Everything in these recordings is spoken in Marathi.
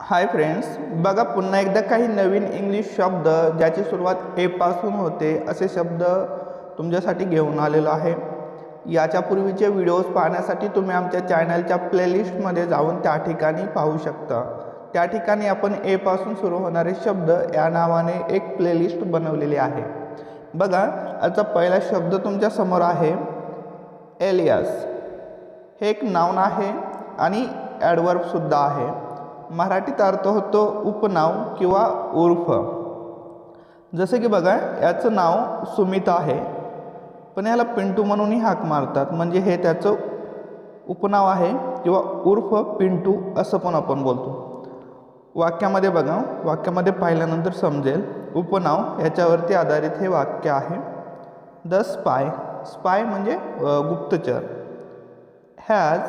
हाय फ्रेंड्स बघा पुन्हा एकदा काही नवीन इंग्लिश शब्द ज्याची सुरुवात एपासून होते असे शब्द तुमच्यासाठी घेऊन आलेलो आहे. याच्यापूर्वीचे व्हिडिओज पाहण्यासाठी तुम्ही आमच्या चॅनलच्या प्लेलिस्टमध्ये जाऊन त्या ठिकाणी पाहू शकता. त्या ठिकाणी आपण एपासून सुरू होणारे शब्द या नावाने एक प्लेलिस्ट बनवलेली आहे. बघा आजचा पहिला शब्द तुमच्यासमोर आहे एलियास हे एक नाऊन आहे आणि ॲडवर्बसुद्धा आहे. मराठीत अर्थ होतो उपनाव किंवा उर्फ. जसं की बघा याचं नाव सुमित आहे. पण याला पिंटू म्हणूनही हाक मारतात. म्हणजे हे त्याचं उपनाव आहे किंवा उर्फ पिंटू असं पण आपण बोलतो. वाक्यामध्ये बघा वाक्यामध्ये पाहिल्यानंतर समजेल उपनाव याच्यावरती आधारित हे वाक्य आहे. The spy. स्पाय म्हणजे गुप्तचर. Has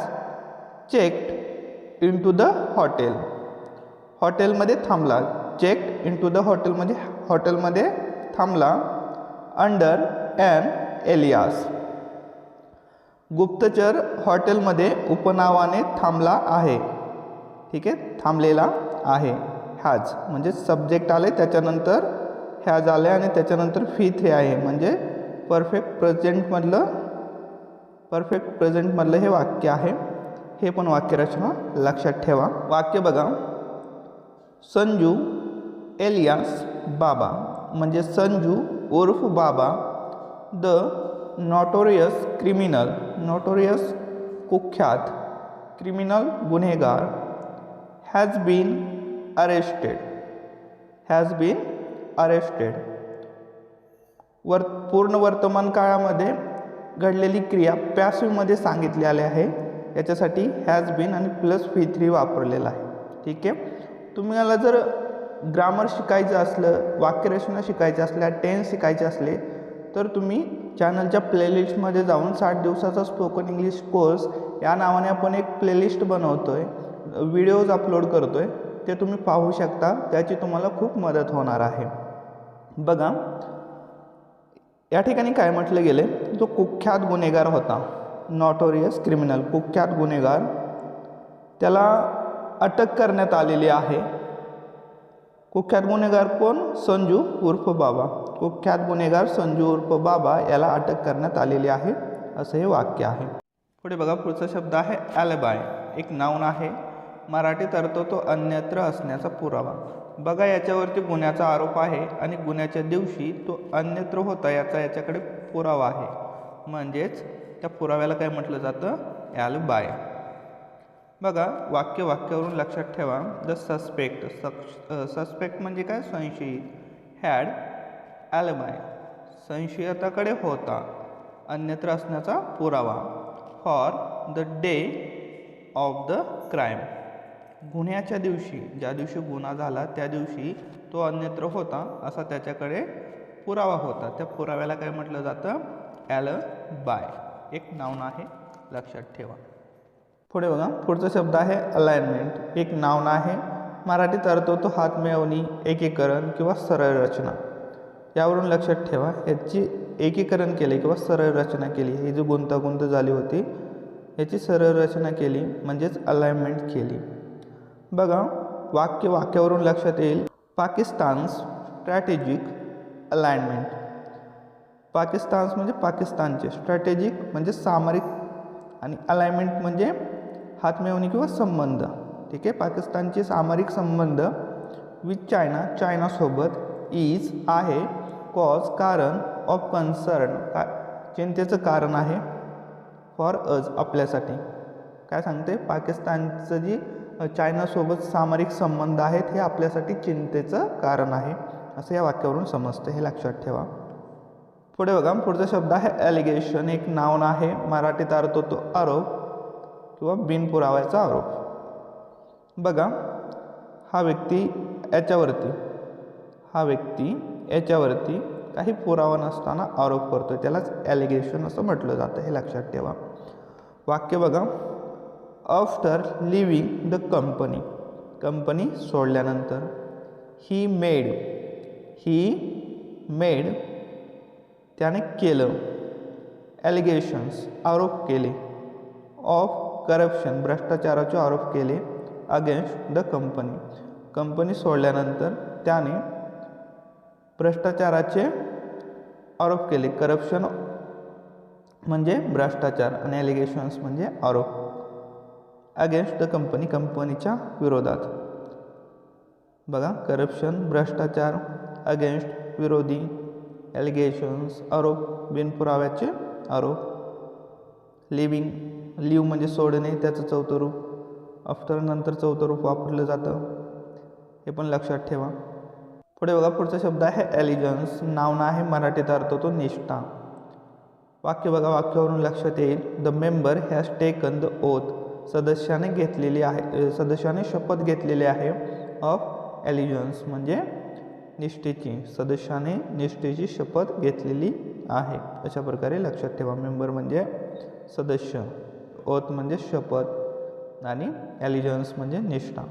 checked in to the hotel. हॉटेलमध्ये थांबला. Check in to the hotel म्हणजे हॉटेलमध्ये थांबला. अंडर ॲन एलियास गुप्तचर हॉटेलमध्ये उपनावाने थांबला आहे. ठीक आहे? थांबलेला आहे. ह्याच म्हणजे सब्जेक्ट आले त्याच्यानंतर ह्याज आले आणि त्याच्यानंतर फिथ हे आहे. म्हणजे परफेक्ट प्रेझेंटमधलं परफेक्ट प्रेझेंटमधलं हे वाक्य आहे. हे पण वाक्यरचना लक्षात ठेवा. वाक्य बघा. संजू एलियास बाबा म्हणजे संजू उर्फ बाबा द नॉटोरियस क्रिमिनल नॉटोरियस कुख्यात क्रिमिनल गुन्हेगार has been arrested has been arrested वर पूर्ण वर्तमान काळामध्ये घडलेली क्रिया पॅसिवमध्ये सांगितलेली आहे. याच्यासाठी हॅज बीन आणि प्लस व्ही थ्री वापरलेला आहे. ठीक आहे? तुम्हाला जर ग्रामर शिकायचं असलं वाक्यरचना शिकायचं असल्या टेन्स शिकायचे असले तर तुम्ही चॅनलच्या प्लेलिस्टमध्ये जाऊन साठ दिवसाचा स्पोकन इंग्लिश कोर्स या नावाने आपण एक प्लेलिस्ट बनवतो आहे व्हिडिओज अपलोड करतो आहे ते तुम्ही पाहू शकता त्याची तुम्हाला खूप मदत होणार आहे. बघा या ठिकाणी काय म्हटलं गेले तो कुख्यात गुन्हेगार होता नॉटोरियस क्रिमिनल कुख्यात गुन्हेगार त्याला अटक करण्यात आलेली आहे. कुख्यात गुन्हेगार कोण? संजू उर्फ बाबा. कुख्यात गुन्हेगार संजू उर्फ बाबा याला अटक करण्यात आलेली आहे असं हे वाक्य आहे. पुढे बघा पुढचा शब्द आहे ॲलबाय एक नाऊन आहे. मराठीत अर्थ तो अन्यत्र असण्याचा पुरावा. बघा याच्यावरती गुन्ह्याचा आरोप आहे आणि गुन्ह्याच्या दिवशी तो अन्यत्र होता याचा याच्याकडे पुरावा आहे. म्हणजेच त्या पुराव्याला काय म्हटलं जातं? ॲलबाय बघा वाक्य वाक्यावरून लक्षात ठेवा. द सस्पेक्ट सस्पेक्ट म्हणजे काय? संशयित हॅड ॲलबाय संशयिताकडे होता. अन्यत्र असण्याचा पुरावा. For the day of the crime गुन्ह्याच्या दिवशी ज्या दिवशी गुन्हा झाला त्या दिवशी तो अन्यत्र होता. असा त्याच्याकडे पुरावा होता. त्या पुराव्याला काय म्हटलं जातं? ॲल बाय एक नाऊन आहे. लक्षात ठेवा. पुढे बघा. पुढचा शब्द आहे अलाइनमेंट एक नाऊन आहे. मराठीत अर्थ होतो हात मिळवणी एकीकरण किंवा सरळ रचना. यावरून लक्षात ठेवा याची एकीकरण केले किंवा सरळ रचना केली ही जी गुंतागुंत झाली होती याची सरळ रचना केली म्हणजेच अलाइनमेंट केली. बघा वाक्य वाक्यावरून लक्षात येईल. पाकिस्तान स्ट्रॅटेजिक अलाइनमेंट पाकिस्तान म्हणजे पाकिस्तानचे. स्ट्रॅटेजिक म्हणजे सामरिक आणि अलाइनमेंट म्हणजे हातमिळवणी किंवा संबंध. ठीक आहे? पाकिस्तानचे सामरिक संबंध विथ चायना चायनासोबत इज आहे कॉज कारण ऑफ कन्सर्न का चिंतेचं कारण आहे फॉर अज आपल्यासाठी. काय सांगते? पाकिस्तानचं जी चायनासोबत सामरिक संबंध आहेत हे आपल्यासाठी चिंतेचं कारण आहे. असं या वाक्यावरून समजतं हे लक्षात ठेवा. पुढे बघा पुढचा शब्द आहे ॲलिगेशन एक नाऊन आहे मराठीत अर्थ होतो आरोप किंवा बिनपुराव्याचा आरोप. बघा हा व्यक्ती याच्यावरती हा व्यक्ती याच्यावरती काही पुरावा नसताना आरोप करतो त्यालाच ॲलिगेशन असं म्हटलं जातं हे लक्षात ठेवा. वाक्य बघा after living the company company सोडल्यानंतर ही मेड ही मेड त्याने केलं ॲलिगेशन्स आरोप केले ऑफ करप्शन भ्रष्टाचाराचे आरोप केले अगेन्स्ट द कंपनी कंपनी सोडल्यानंतर त्याने भ्रष्टाचाराचे आरोप केले. करप्शन म्हणजे भ्रष्टाचार आणि ॲलिगेशन्स म्हणजे आरोप. अगेन्स्ट द कंपनी कंपनीच्या विरोधात. बघा करप्शन भ्रष्टाचार अगेन्स्ट विरोधी ॲलिगेशन्स आरोप बिनपुराव्याचे आरोप. लिव्हिंग लिव्ह म्हणजे सोडणे त्याचं चौथं रूप. आफ्टर नंतर चौथं रूप वापरलं जातं. हे पण लक्षात ठेवा. पुढे बघा पुढचा शब्द आहे ॲलिजन्स नावना आहे मराठीत अर्थ तो निष्ठा. वाक्य बघा वाक्यावरून लक्षात येईल. The member has taken the oath सदस्याने घेतलेली आहे सदस्याने शपथ घेतलेली आहे. ऑफ ॲलिजन्स म्हणजे निष्ठेची सदस्याने निष्ठेची शपथ घेतलेली आहे. अशा प्रकारे लक्षात ठेवा. मेंबर म्हणजे सदस्य ओथ म्हणजे शपथ आणि ॲलिजन्स म्हणजे निष्ठा.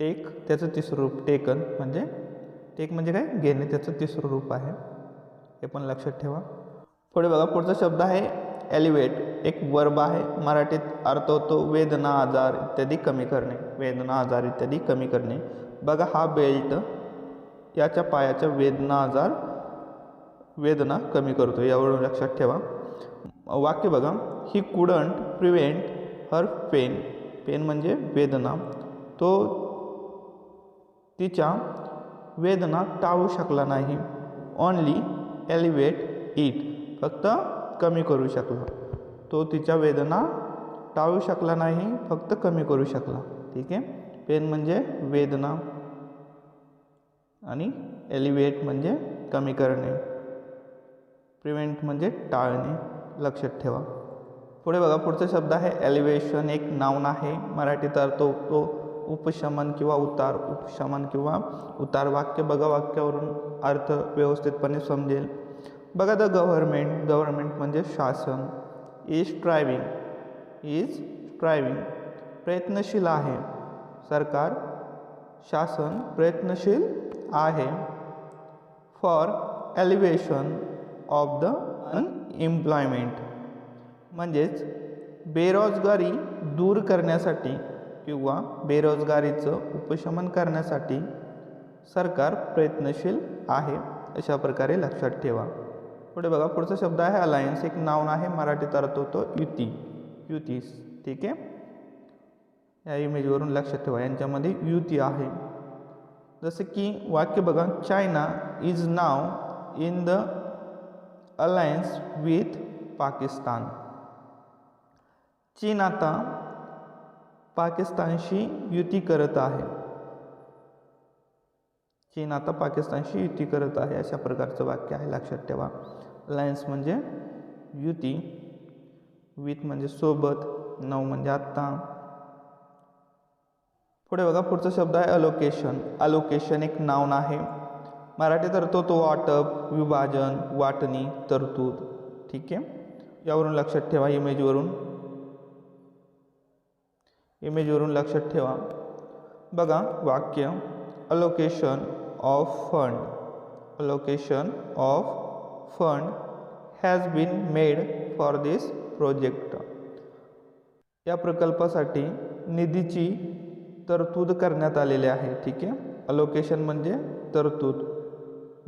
टेक त्याचं तिसरं रूप टेकन म्हणजे टेक म्हणजे काय? घेणे त्याचं तिसरं रूप आहे. हे पण लक्षात ठेवा. पुढे बघा पुढचा शब्द आहे ॲलिवेट एक वर्ब आहे मराठीत अर्थ होतो वेदना आजार इत्यादी कमी करणे. वेदना आजार इत्यादी कमी करणे. बघा हा बेल्ट याच्या पायाच्या वेदना आजार वेदना कमी करतो यावरून लक्षात ठेवा. वाक्य बघा. He couldn't prevent her pain pain म्हणजे वेदना. तो तिच्या वेदना टाळू शकला नाही. ओनली एलिवेट इट फक्त कमी करू शकला. तो तिच्या वेदना टाळू शकला नाही फक्त कमी करू शकला. ठीक आहे? पेन म्हणजे वेदना. आणि एलिवेट म्हणजे कमी करणे. प्रिव्हेंट म्हणजे टाळणे. लक्षात ठेवा. पुढे बघा पुढचा शब्द आहे एलिवेशन एक नाऊन आहे. मराठीत अर्थ तो उपशमन किंवा उतार उपशमन किंवा उतार. वाक्य बघा वाक्यावरून अर्थ व्यवस्थितपणे समजेल. बघा द गव्हर्मेंट गव्हर्मेंट म्हणजे शासन. इज स्ट्रायविंग इज स्ट्रायविंग प्रयत्नशील आहे. सरकार शासन प्रयत्नशील आहे. For elevation of the unemployment म्हणजेच बेरोजगारी दूर करण्यासाठी किंवा बेरोजगारीचं उपशमन करण्यासाठी सरकार प्रयत्नशील आहे अशा प्रकारे लक्षात ठेवा. पुढे बघा पुढचा शब्द आहे अलायन्स एक नाव आहे मराठीत अर्थ होतो युती. युतीस ठीक आहे? या इमेजवरून लक्षात ठेवा यांच्यामध्ये युती आहे. जसं की वाक्य बघा China is now in the alliance with Pakistan. चीन आता पाकिस्तानशी युती करत आहे. चीन आता पाकिस्तानशी युती करत आहे अशा प्रकारचं वाक्य आहे लक्षात ठेवा. अलायन्स म्हणजे युती विथ म्हणजे सोबत नऊ म्हणजे आत्ता. पुढे बघा पुढचा शब्द आहे अलोकेशन अलोकेशन एक नाऊन आहे. मराठी अर्थ तो वाटप विभाजन वाटणी तरतूद. ठीक आहे? यावरून लक्षात ठेवा इमेजवरून. इमेजवरून लक्षात ठेवा. बघा वाक्य. Allocation of fund allocation of fund has been made for this project या प्रकल्पासाठी निधीची तरतूद करण्यात आलेली आहे. ठीक आहे? अलोकेशन म्हणजे तरतूद.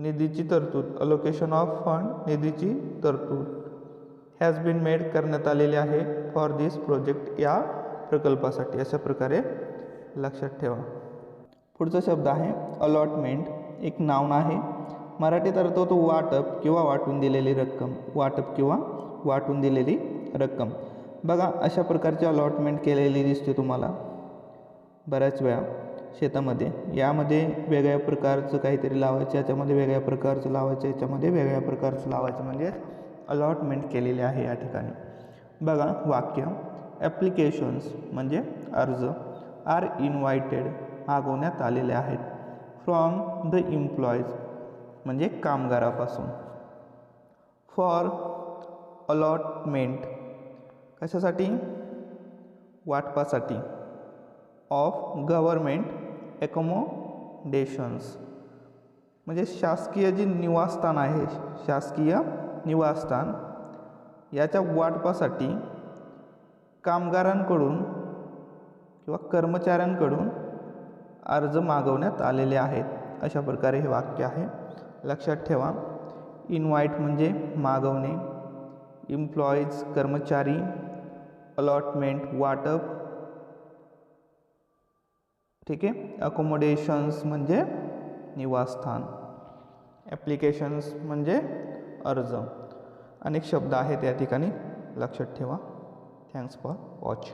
निधीची तरतूद अलोकेशन ऑफ फंड निधीची तरतूद हॅज बीन मेड करण्यात आलेली आहे फॉर दिस प्रोजेक्ट या प्रकल्पासाठी. अशा प्रकारे लक्षात ठेवा. पुढचा शब्द आहे अलॉटमेंट एक नाव आहे. मराठीत अर्थ होतो वाटप किंवा वाटून दिलेली रक्कम. वाटप किंवा वाटून दिलेली रक्कम. बघा अशा प्रकारची अलॉटमेंट केलेली दिसते तुम्हाला. बऱ्याच वेळा. शेतामध्ये. यामध्ये वेगळ्या प्रकारचं काहीतरी लावायचं याच्यामध्ये वेगळ्या प्रकारचं लावायचं याच्यामध्ये वेगळ्या प्रकारचं लावायचं. म्हणजे अलॉटमेंट केलेले आहे या ठिकाणी. बघा वाक्य. ॲप्लिकेशन्स म्हणजे अर्ज. आर इन्व्हायटेड मागवण्यात आलेले आहेत. फ्रॉम द इम्प्लॉईज म्हणजे कामगारापासून. फॉर अलॉटमेंट कशासाठी? वाटपासाठी. ऑफ गव्हर्मेंट ॲकोमोडेशन्स म्हणजे शासकीय जे निवासस्थान आहे शासकीय निवासस्थान याच्या वाटपासाठी कामगारांकडून किंवा कर्मचाऱ्यांकडून अर्ज मागवण्यात आलेले आहेत. अशा प्रकारे हे वाक्य आहे. लक्षात ठेवा. इनवाईट म्हणजे मागवणे. इम्प्लॉईज कर्मचारी अलॉटमेंट वाटप ठीक आहे? अकोमोडेशन्स म्हणजे निवासस्थान. ॲप्लिकेशन्स म्हणजे अर्ज. अनेक शब्द आहेत या ठिकाणी. लक्षात ठेवा. Thanks for watch